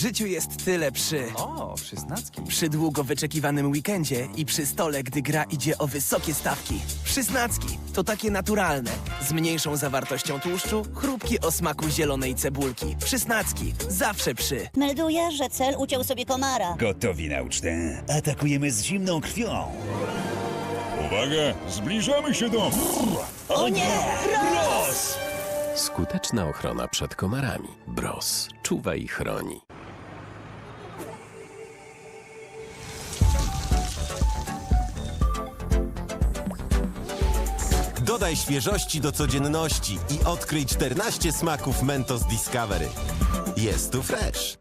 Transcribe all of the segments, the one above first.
W życiu jest tyle przy... O, szesnacki. Przy długo wyczekiwanym weekendzie i przy stole, gdy gra idzie o wysokie stawki. Przysnacki to takie naturalne, z mniejszą zawartością tłuszczu, chrupki o smaku zielonej cebulki. Przysnacki, zawsze przy. Melduję, że cel uciął sobie komara. Gotowi na ucztę. Atakujemy z zimną krwią. Uwaga, zbliżamy się do... O nie! Roz! Skuteczna ochrona przed komarami. Bros. Czuwa i chroni. Dodaj świeżości do codzienności i odkryj 14 smaków Mentos Discovery. Jest tu fresh.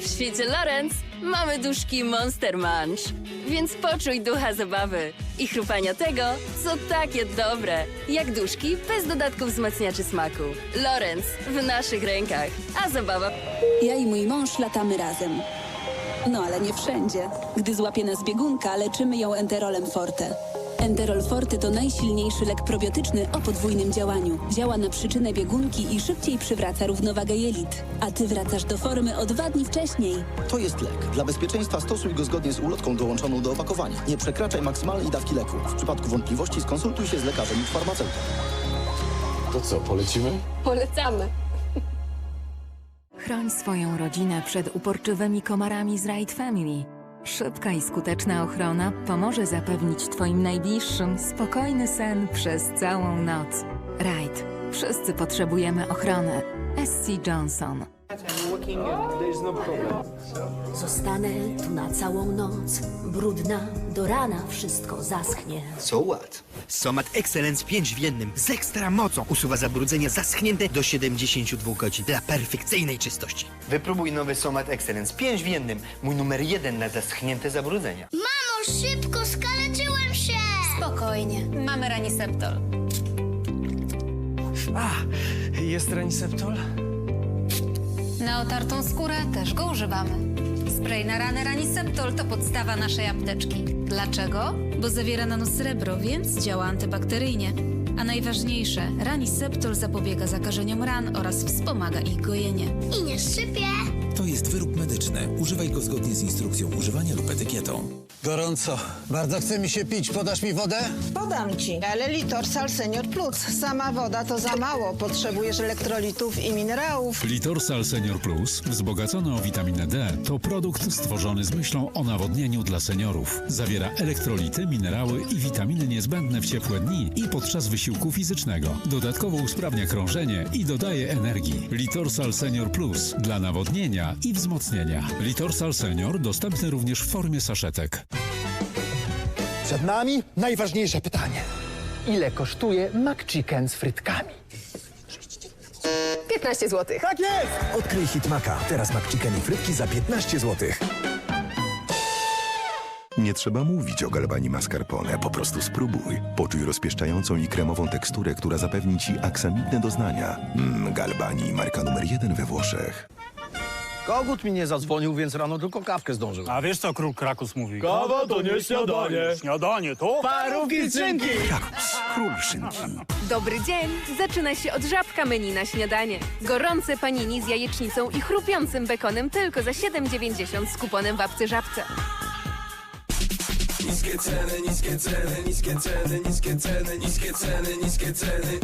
W świecie Lorenz mamy duszki Monster Munch. Więc poczuj ducha zabawy i chrupania tego, co takie dobre. Jak duszki bez dodatków wzmacniaczy smaku. Lorenz w naszych rękach, a zabawa Ja i mój mąż latamy razem. No ale nie wszędzie. Gdy złapie nas biegunka, leczymy ją enterolem forte. Enterol forte to najsilniejszy lek probiotyczny o podwójnym działaniu. Działa na przyczynę biegunki i szybciej przywraca równowagę jelit. A ty wracasz do formy o dwa dni wcześniej. To jest lek. Dla bezpieczeństwa stosuj go zgodnie z ulotką dołączoną do opakowania. Nie przekraczaj maksymalnej dawki leku. W przypadku wątpliwości skonsultuj się z lekarzem lub farmaceutą. To co, polecimy? polecamy. Chroń swoją rodzinę przed uporczywymi komarami z Raid Family. Szybka i skuteczna ochrona pomoże zapewnić Twoim najbliższym spokojny sen przez całą noc. Raid. Wszyscy potrzebujemy ochrony. SC Johnson. Zostanę tu na całą noc. Brudna, do rana wszystko zaschnie. So what? Somat Excellence 5 w jednym z ekstra mocą usuwa zabrudzenia zaschnięte do 72 godzin dla perfekcyjnej czystości. Wypróbuj nowy Somat Excellence 5 w jednym, mój numer jeden na zaschnięte zabrudzenia. Mamo, szybko, skaleczyłem się! Spokojnie, mamy Raniseptol. A, jest Raniseptol? Na otartą skórę też go używamy. Spray na rany Raniseptol to podstawa naszej apteczki. Dlaczego? Bo zawiera nanosrebro, więc działa antybakteryjnie. A najważniejsze, Raniseptol zapobiega zakażeniom ran oraz wspomaga ich gojenie. I nie szczypie. To jest wyrób medyczny. Używaj go zgodnie z instrukcją używania lub etykietą. Gorąco. Bardzo chce mi się pić. Podasz mi wodę? Podam ci, ale Litorsal Senior Plus. Sama woda to za mało. Potrzebujesz elektrolitów i minerałów. Litorsal Senior Plus, wzbogacony o witaminę D, to produkt stworzony z myślą o nawodnieniu dla seniorów. Zawiera elektrolity, minerały i witaminy niezbędne w ciepłe dni i podczas wysiłku fizycznego. Dodatkowo usprawnia krążenie i dodaje energii. Litorsal Senior Plus dla nawodnienia i wzmocnienia. Litorsal Senior dostępny również w formie saszetek. Przed nami najważniejsze pytanie. Ile kosztuje McChicken z frytkami? 15 zł. Tak jest! Odkryj Hitmaka. Teraz McChicken i frytki za 15 zł. Nie trzeba mówić o galbani mascarpone, po prostu spróbuj. Poczuj rozpieszczającą i kremową teksturę, która zapewni ci aksamitne doznania. Mm, galbani, marka numer jeden we Włoszech. Kogut mi nie zadzwonił, więc rano tylko kawkę zdążył. A wiesz co król Krakus mówi? Kawa to nie śniadanie. Śniadanie to? Parówki szynki. Krakus, król szynki. Dobry dzień! Zaczyna się od żabka menu na śniadanie. Gorące panini z jajecznicą i chrupiącym bekonem tylko za 7,90 z kuponem w apce żabce. Niskie ceny, niskie ceny, niskie ceny, niskie ceny, niskie ceny, niskie ceny.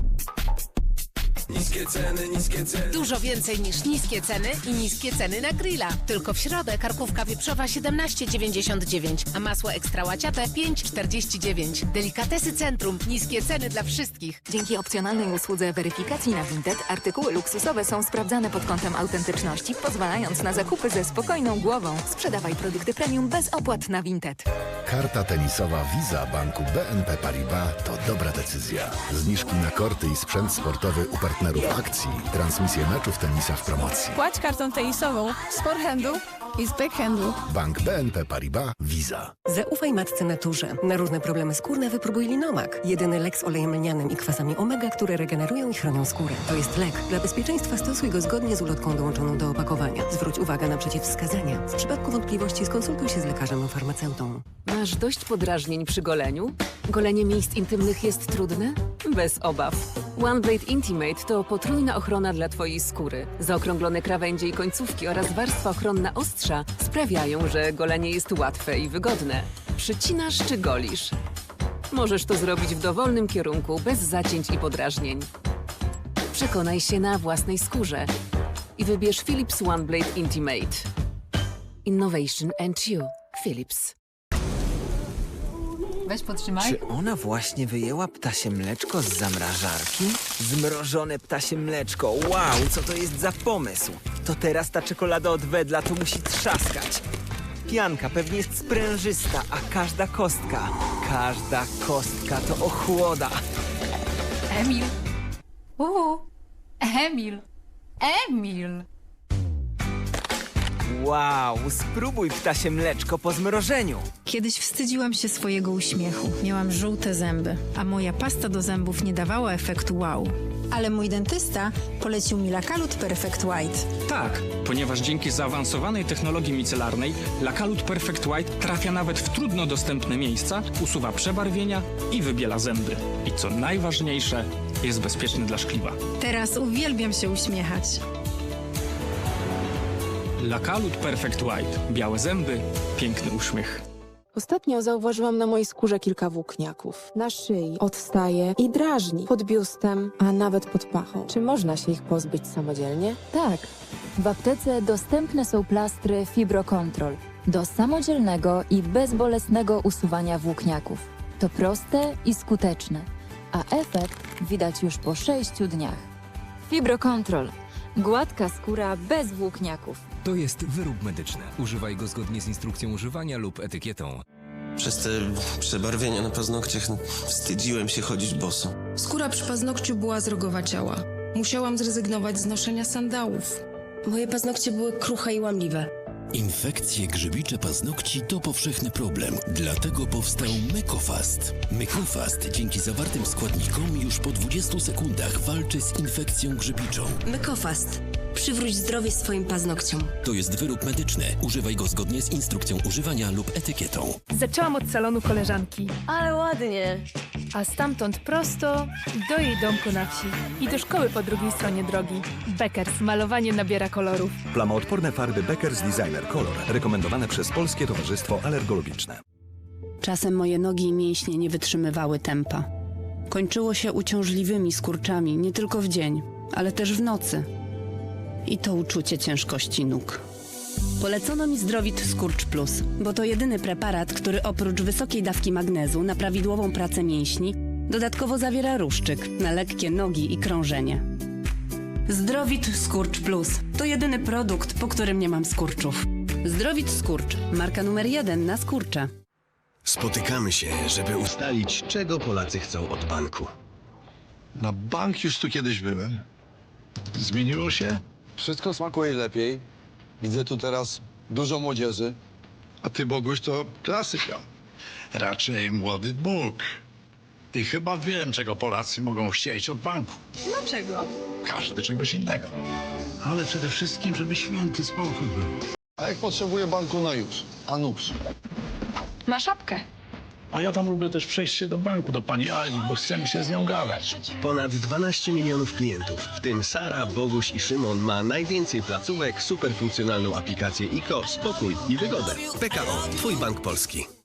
Niskie ceny, niskie ceny. Dużo więcej niż niskie ceny i niskie ceny na grilla. Tylko w środę karkówka wieprzowa 17,99, a masło ekstra łaciate 5,49. Delikatesy Centrum. Niskie ceny dla wszystkich. Dzięki opcjonalnej usłudze weryfikacji na Vinted artykuły luksusowe są sprawdzane pod kątem autentyczności, pozwalając na zakupy ze spokojną głową. Sprzedawaj produkty premium bez opłat na Vinted. Karta tenisowa Visa Banku BNP Paribas to dobra decyzja. Zniżki na korty i sprzęt sportowy u partnerów akcji. Transmisje meczów tenisa w promocji. Płać kartą tenisową z forehandu i z backhandu. Bank BNP Paribas Visa. Zaufaj matce naturze. Na różne problemy skórne wypróbuj Linomak. Jedyny lek z olejem lnianym i kwasami omega, które regenerują i chronią skórę. To jest lek. Dla bezpieczeństwa stosuj go zgodnie z ulotką dołączoną do opakowania. Zwróć uwagę na przeciwwskazania. W przypadku wątpliwości skonsultuj się z lekarzem lub farmaceutą. Masz dość podrażnień przy goleniu? Golenie miejsc intymnych jest trudne? Bez obaw. OneBlade Intimate to potrójna ochrona dla Twojej skóry. Zaokrąglone krawędzie i końcówki oraz warstwa ochronna ostrza sprawiają, że golenie jest łatwe i wygodne. Przycinasz czy golisz? Możesz to zrobić w dowolnym kierunku, bez zacięć i podrażnień. Przekonaj się na własnej skórze i wybierz Philips OneBlade Intimate. Innovation and You. Philips. Weź podtrzymaj. Czy ona właśnie wyjęła ptasie mleczko z zamrażarki? Zmrożone ptasie mleczko. Wow, co to jest za pomysł? To teraz ta czekolada od wedla tu musi trzaskać. Pianka pewnie jest sprężysta, a każda kostka, każda kostka to ochłoda. Emil. Uhu. Emil. Emil. Wow, spróbuj ptasie mleczko po zmrożeniu. Kiedyś wstydziłam się swojego uśmiechu. Miałam żółte zęby, a moja pasta do zębów nie dawała efektu wow. Ale mój dentysta polecił mi Lakalut Perfect White. Tak, ponieważ dzięki zaawansowanej technologii micelarnej Lakalut Perfect White trafia nawet w trudno dostępne miejsca, usuwa przebarwienia i wybiela zęby. I co najważniejsze, jest bezpieczny dla szkliwa. Teraz uwielbiam się uśmiechać. Lakalut Perfect White. Białe zęby, piękny uśmiech. Ostatnio zauważyłam na mojej skórze kilka włókniaków. Na szyi, odstaje i drażni. Pod biustem, a nawet pod pachą. Czy można się ich pozbyć samodzielnie? Tak. W aptece dostępne są plastry Fibrocontrol do samodzielnego i bezbolesnego usuwania włókniaków. To proste i skuteczne, a efekt widać już po 6 dniach. Fibrocontrol. Gładka skóra bez włókniaków. To jest wyrób medyczny. Używaj go zgodnie z instrukcją używania lub etykietą. Przez te przebarwienia na paznokciach wstydziłem się chodzić boso. Skóra przy paznokciu była zrogowaciała. Musiałam zrezygnować z noszenia sandałów. Moje paznokcie były kruche i łamliwe. Infekcje grzybicze paznokci to powszechny problem, dlatego powstał Mykofast. Mykofast dzięki zawartym składnikom już po 20 sekundach walczy z infekcją grzybiczą. Mykofast. Przywróć zdrowie swoim paznokciom. To jest wyrób medyczny. Używaj go zgodnie z instrukcją używania lub etykietą. Zaczęłam od salonu koleżanki. Ale ładnie. A stamtąd prosto do jej domku na wsi. I do szkoły po drugiej stronie drogi. Beckers. Malowanie nabiera kolorów. Plamoodporne farby Beckers Designer Color. Rekomendowane przez Polskie Towarzystwo Alergologiczne. Czasem moje nogi i mięśnie nie wytrzymywały tempa. Kończyło się uciążliwymi skurczami nie tylko w dzień, ale też w nocy. I to uczucie ciężkości nóg. Polecono mi Zdrowit Skurcz Plus, bo to jedyny preparat, który oprócz wysokiej dawki magnezu na prawidłową pracę mięśni, dodatkowo zawiera ruszczyk na lekkie nogi i krążenie. Zdrowit Skurcz Plus to jedyny produkt, po którym nie mam skurczów. Zdrowit Skurcz, marka numer jeden na skurcze. Spotykamy się, żeby ustalić, czego Polacy chcą od banku. Na bank już tu kiedyś byłem. Zmieniło się? Wszystko smakuje lepiej. Widzę tu teraz dużo młodzieży. A ty, Boguś, to klasyka. Raczej młody Bóg. I chyba wiem, czego Polacy mogą chcieć od banku. Dlaczego? Każdy czegoś innego. Ale przede wszystkim, żeby święty spokój był. A jak potrzebuję banku na już? A nuż. Ma szapkę. A ja tam lubię też przejść się do banku, do pani Ali, bo chcemy się z nią gadać. Ponad 12 milionów klientów, w tym Sara, Boguś i Szymon ma najwięcej placówek, superfunkcjonalną aplikację IKO, spokój i wygodę. PKO, Twój bank polski.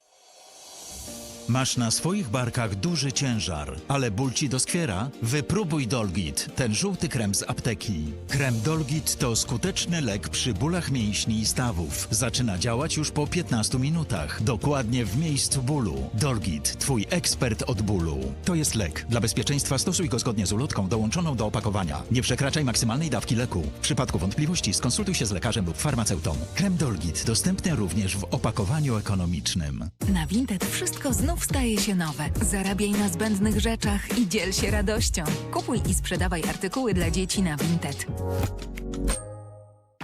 Masz na swoich barkach duży ciężar, ale ból ci doskwiera? Wypróbuj Dolgit, ten żółty krem z apteki. Krem Dolgit to skuteczny lek przy bólach mięśni i stawów. Zaczyna działać już po 15 minutach, dokładnie w miejscu bólu. Dolgit, twój ekspert od bólu. To jest lek. Dla bezpieczeństwa stosuj go zgodnie z ulotką dołączoną do opakowania. Nie przekraczaj maksymalnej dawki leku. W przypadku wątpliwości skonsultuj się z lekarzem lub farmaceutą. Krem Dolgit dostępny również w opakowaniu ekonomicznym. Na Vinted wszystko znów staje się nowe. Zarabiaj na zbędnych rzeczach i dziel się radością. Kupuj i sprzedawaj artykuły dla dzieci na Vinted.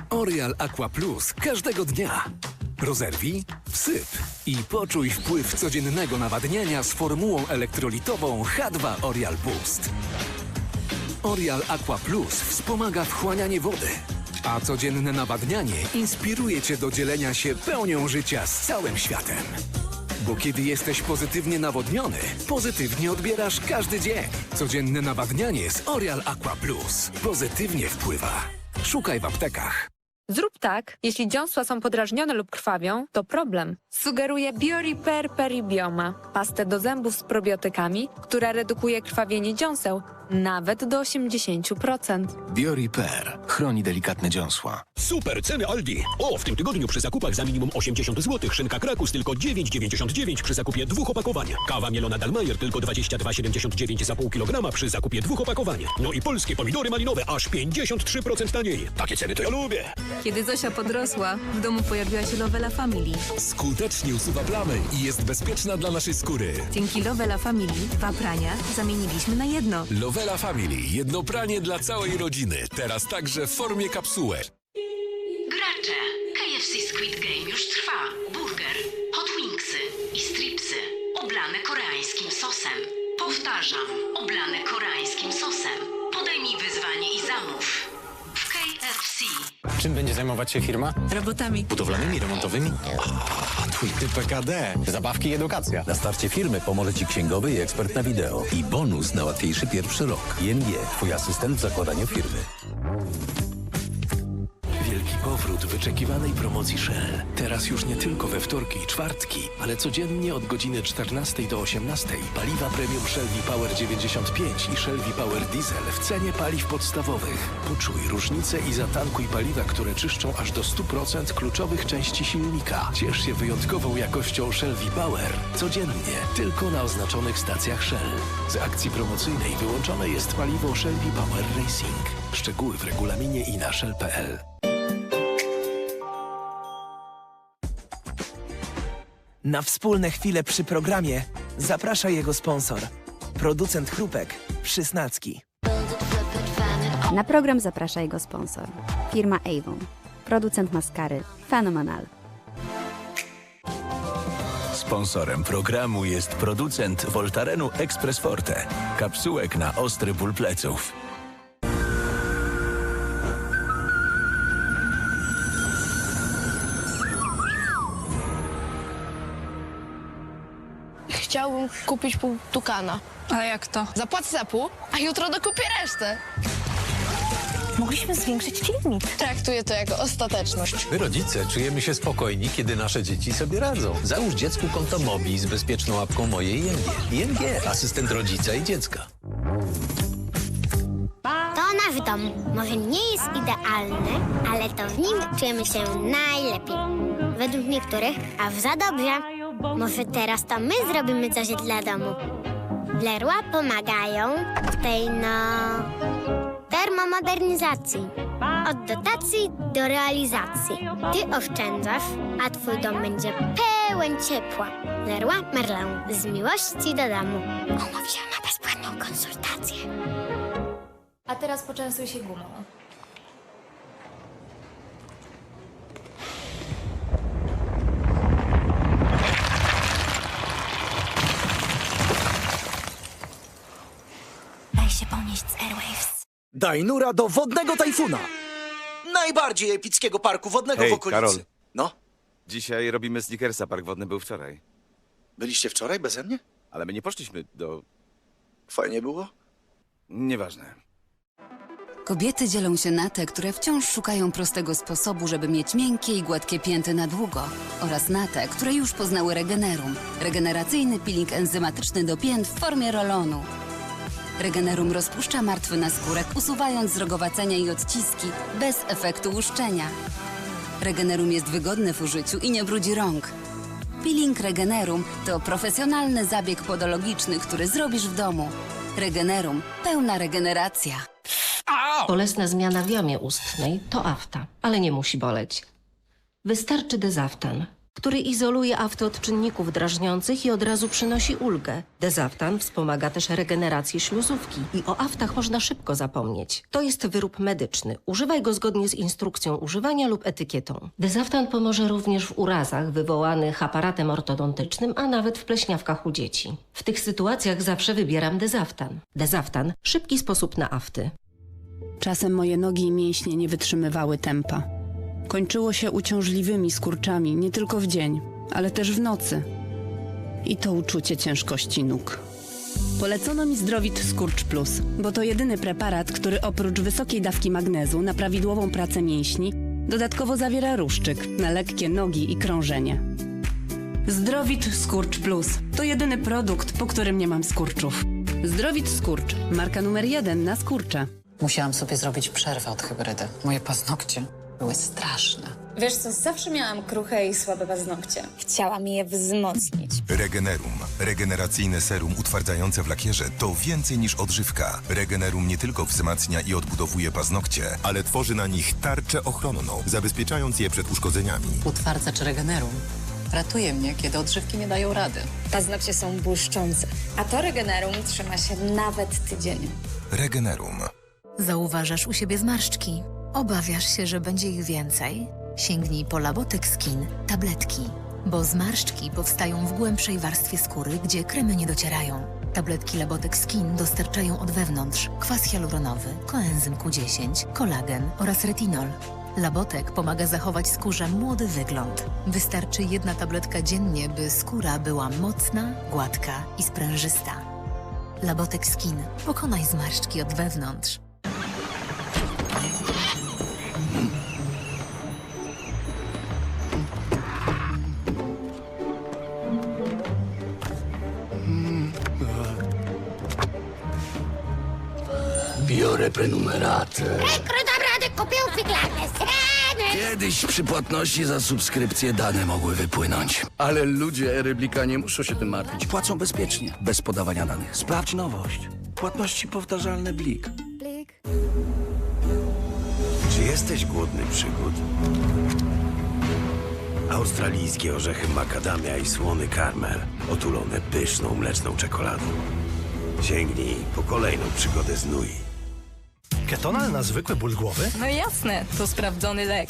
Orial Aqua Plus każdego dnia. Rozerwij, wsyp i poczuj wpływ codziennego nawadniania z formułą elektrolitową H2 Orial Boost. Orial Aqua Plus wspomaga wchłanianie wody, a codzienne nawadnianie inspiruje Cię do dzielenia się pełnią życia z całym światem. Bo kiedy jesteś pozytywnie nawodniony, pozytywnie odbierasz każdy dzień. Codzienne nawadnianie z Orial Aqua Plus pozytywnie wpływa. Szukaj w aptekach. Zrób tak, jeśli dziąsła są podrażnione lub krwawią, to problem. Sugeruję BioRepair Peribioma, pastę do zębów z probiotykami, która redukuje krwawienie dziąseł nawet do 80%. BioRepair chroni delikatne dziąsła. Super ceny Aldi! O, w tym tygodniu przy zakupach za minimum 80 zł szynka Krakus tylko 9,99 przy zakupie dwóch opakowań. Kawa mielona Dalmajer tylko 22,79 za pół kilograma przy zakupie dwóch opakowań. No i polskie pomidory malinowe aż 53% taniej. Takie ceny to ja lubię. Kiedy Zosia podrosła, w domu pojawiła się Lovela Family. Skutecznie usuwa plamy i jest bezpieczna dla naszej skóry. Dzięki Lovela Family dwa prania zamieniliśmy na jedno. Lovela Family. Jedno pranie dla całej rodziny. Teraz także w formie kapsułek. Gracze. KFC Squid Game już trwa. Burger, hot wingsy i stripsy. Oblane koreańskim sosem. Powtarzam, oblane koreańskim sosem. Podaj mi wyzwanie i zamów. Czym będzie zajmować się firma? Robotami. Budowlanymi, remontowymi? A, twój typ PKD. Zabawki i edukacja. Na starcie firmy pomoże Ci księgowy i ekspert na wideo. I bonus na łatwiejszy pierwszy rok. ING, Twój asystent w zakładaniu firmy. Powrót wyczekiwanej promocji Shell. Teraz już nie tylko we wtorki i czwartki, ale codziennie od godziny 14 do 18. Paliwa premium Shell V-Power 95 i Shell V-Power Diesel w cenie paliw podstawowych. Poczuj różnicę i zatankuj paliwa, które czyszczą aż do 100% kluczowych części silnika. Ciesz się wyjątkową jakością Shell V-Power. Codziennie, tylko na oznaczonych stacjach Shell. Z akcji promocyjnej wyłączone jest paliwo Shell V-Power Racing. Szczegóły w regulaminie i na shell.pl. Na wspólne chwile przy programie zaprasza jego sponsor, producent chrupek Przysnacki. Na program zaprasza jego sponsor. Firma Avon. Producent maskary Phenomenal. Sponsorem programu jest producent Voltarenu Express Forte. Kapsułek na ostry ból pleców. Kupić pół tukana. Ale jak to? Zapłacę za pół, a jutro dokupię resztę. Mogliśmy zwiększyć ci limit. Traktuję to jako ostateczność. My rodzice czujemy się spokojni, kiedy nasze dzieci sobie radzą. Załóż dziecku konto MOBI z bezpieczną apką mojej ING. ING, asystent rodzica i dziecka. To nasz dom. Może nie jest idealny, ale to w nim czujemy się najlepiej. Według niektórych aż za dobrze. Może teraz to my zrobimy coś dla domu. Blerła pomagają w tej, no... termomodernizacji. Od dotacji do realizacji. Ty oszczędzasz, a twój dom będzie pełen ciepła. Lerła Merlin. Z miłości do domu. Umów się na bezpłatną konsultację. A teraz poczęstuj się gumą. Daj się ponieść z Airwaves. Daj nura do wodnego tajfuna! Najbardziej epickiego parku wodnego Hej, w okolicy. Karol. No, Dzisiaj robimy Snickersa, park wodny był wczoraj. byliście wczoraj beze mnie? Ale my nie poszliśmy do... Fajnie było? Nieważne. Kobiety dzielą się na te, które wciąż szukają prostego sposobu, żeby mieć miękkie i gładkie pięty na długo oraz na te, które już poznały Regenerum. Regeneracyjny peeling enzymatyczny do pięt w formie rolonu. Regenerum rozpuszcza martwy naskórek, usuwając zrogowacenia i odciski bez efektu łuszczenia. Regenerum jest wygodny w użyciu i nie brudzi rąk. Peeling Regenerum to profesjonalny zabieg podologiczny, który zrobisz w domu. Regenerum. Pełna regeneracja. Bolesna zmiana w jamie ustnej to afta, ale nie musi boleć. Wystarczy dezaftan, który izoluje aftę od czynników drażniących i od razu przynosi ulgę. Dezaftan wspomaga też regenerację śluzówki i o aftach można szybko zapomnieć. To jest wyrób medyczny. Używaj go zgodnie z instrukcją używania lub etykietą. Dezaftan pomoże również w urazach wywołanych aparatem ortodontycznym, a nawet w pleśniawkach u dzieci. W tych sytuacjach zawsze wybieram dezaftan. Dezaftan – szybki sposób na afty. Czasem moje nogi i mięśnie nie wytrzymywały tempa. Kończyło się uciążliwymi skurczami nie tylko w dzień, ale też w nocy. i to uczucie ciężkości nóg. Polecono mi Zdrowit Skurcz Plus, bo to jedyny preparat, który oprócz wysokiej dawki magnezu na prawidłową pracę mięśni, dodatkowo zawiera ruszczyk na lekkie nogi i krążenie. Zdrowit Skurcz Plus to jedyny produkt, po którym nie mam skurczów. Zdrowit Skurcz, marka numer jeden na skurcze. Musiałam sobie zrobić przerwę od hybrydy. Moje paznokcie były straszne. Wiesz co, zawsze miałam kruche i słabe paznokcie. Chciałam je wzmocnić. Regenerum. Regeneracyjne serum utwardzające w lakierze to więcej niż odżywka. Regenerum nie tylko wzmacnia i odbudowuje paznokcie, ale tworzy na nich tarczę ochronną, zabezpieczając je przed uszkodzeniami. Utwardzacz Regenerum ratuje mnie, kiedy odżywki nie dają rady. Paznokcie są błyszczące, a to Regenerum trzyma się nawet tydzień. Regenerum. Zauważasz u siebie zmarszczki. Obawiasz się, że będzie ich więcej? Sięgnij po Labotek Skin tabletki, bo zmarszczki powstają w głębszej warstwie skóry, gdzie kremy nie docierają. Tabletki Labotek Skin dostarczają od wewnątrz kwas hialuronowy, koenzym Q10, kolagen oraz retinol. Labotek pomaga zachować skórze młody wygląd. Wystarczy jedna tabletka dziennie, by skóra była mocna, gładka i sprężysta. Labotek Skin. Pokonaj zmarszczki od wewnątrz. Biorę prenumeratę. Naprawdę kupił figlarne srany. Kiedyś przy płatności za subskrypcję dane mogły wypłynąć. Ale ludzie Eryblika nie muszą się tym martwić. Płacą bezpiecznie, bez podawania danych. Sprawdź nowość. Płatności powtarzalne Blik. Czy jesteś głodny przygód? Australijskie orzechy makadamia i słony karmel, otulone pyszną mleczną czekoladą. Sięgnij po kolejną przygodę z Nui. Ketonal na zwykły ból głowy? No jasne, to sprawdzony lek.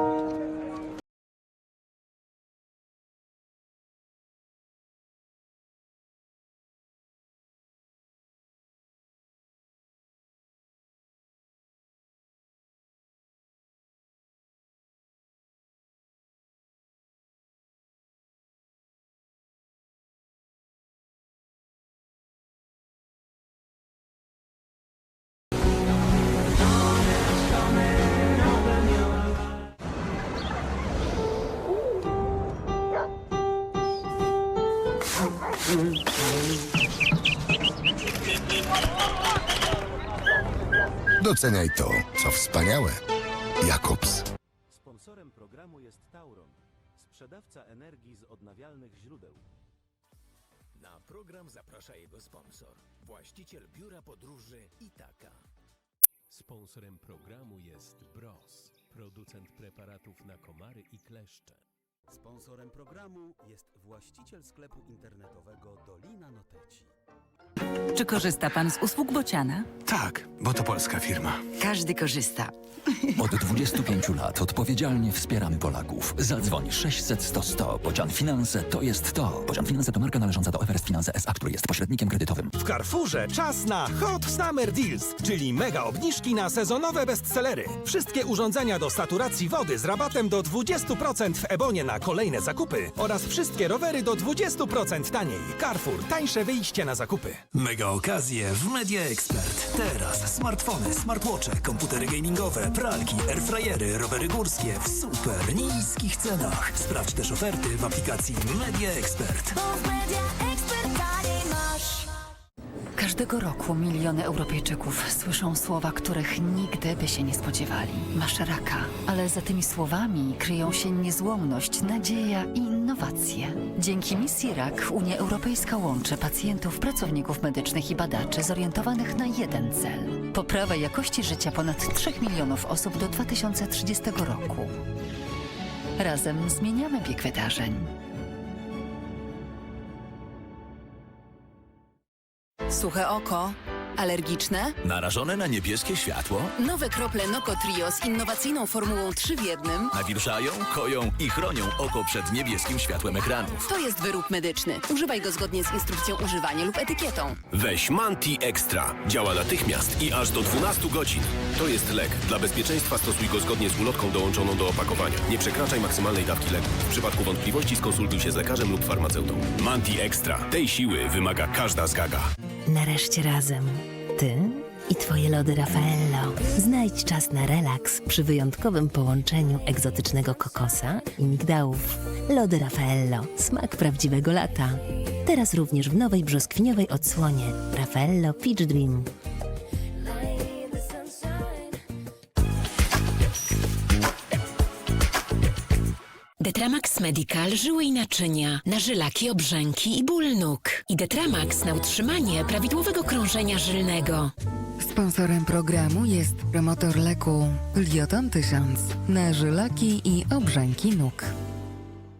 Doceniaj to, co wspaniałe. Jakobs. Sponsorem programu jest Tauron, sprzedawca energii z odnawialnych źródeł. Na program zaprasza jego sponsor, właściciel biura podróży Itaka. Sponsorem programu jest Bros, producent preparatów na komary i kleszcze. Sponsorem programu jest właściciel sklepu internetowego Dolina Noteci. Czy korzysta pan z usług Bociana? Tak, bo to polska firma. Każdy korzysta. Od 25 lat odpowiedzialnie wspieramy Polaków. Zadzwoń 600 100 100. Bocian Finanse to jest to. Bocian Finanse to marka należąca do Everest Finanse SA, który jest pośrednikiem kredytowym. W Carrefourze czas na Hot Summer Deals, czyli mega obniżki na sezonowe bestsellery. Wszystkie urządzenia do saturacji wody z rabatem do 20% w Ebonie na kolejne zakupy oraz wszystkie rowery do 20% taniej. Carrefour, tańsze wyjście na zakupy. Mega okazje w Media Expert. Teraz smartfony, smartwatche, komputery gamingowe, pralki, airfryery, rowery górskie w super niskich cenach. Sprawdź też oferty w aplikacji Media Expert. Każdego roku miliony Europejczyków słyszą słowa, których nigdy by się nie spodziewali. Masz raka, ale za tymi słowami kryją się niezłomność, nadzieja i innowacje. Dzięki misji RAK Unia Europejska łączy pacjentów, pracowników medycznych i badaczy zorientowanych na jeden cel. Poprawę jakości życia ponad 3 milionów osób do 2030 roku. Razem zmieniamy bieg wydarzeń. Suche oko Alergiczne? Narażone na niebieskie światło? Nowe krople Noko Trio z innowacyjną formułą 3 w jednym. Nawilżają, koją i chronią oko przed niebieskim światłem ekranów. To jest wyrób medyczny. Używaj go zgodnie z instrukcją używania lub etykietą. Weź Manti Extra. Działa natychmiast i aż do 12 godzin. To jest lek. Dla bezpieczeństwa stosuj go zgodnie z ulotką dołączoną do opakowania. Nie przekraczaj maksymalnej dawki leku. W przypadku wątpliwości skonsultuj się z lekarzem lub farmaceutą. Manti Extra. Tej siły wymaga każda zgaga. Nareszcie razem. Ty i twoje lody Raffaello. Znajdź czas na relaks przy wyjątkowym połączeniu egzotycznego kokosa i migdałów. Lody Raffaello. Smak prawdziwego lata. Teraz również w nowej brzoskwiniowej odsłonie. Raffaello Peach Dream. Detramax Medical żyły i naczynia, na żylaki, obrzęki i ból nóg. I Detramax na utrzymanie prawidłowego krążenia żylnego. Sponsorem programu jest promotor leku Lioton 1000 na żylaki i obrzęki nóg.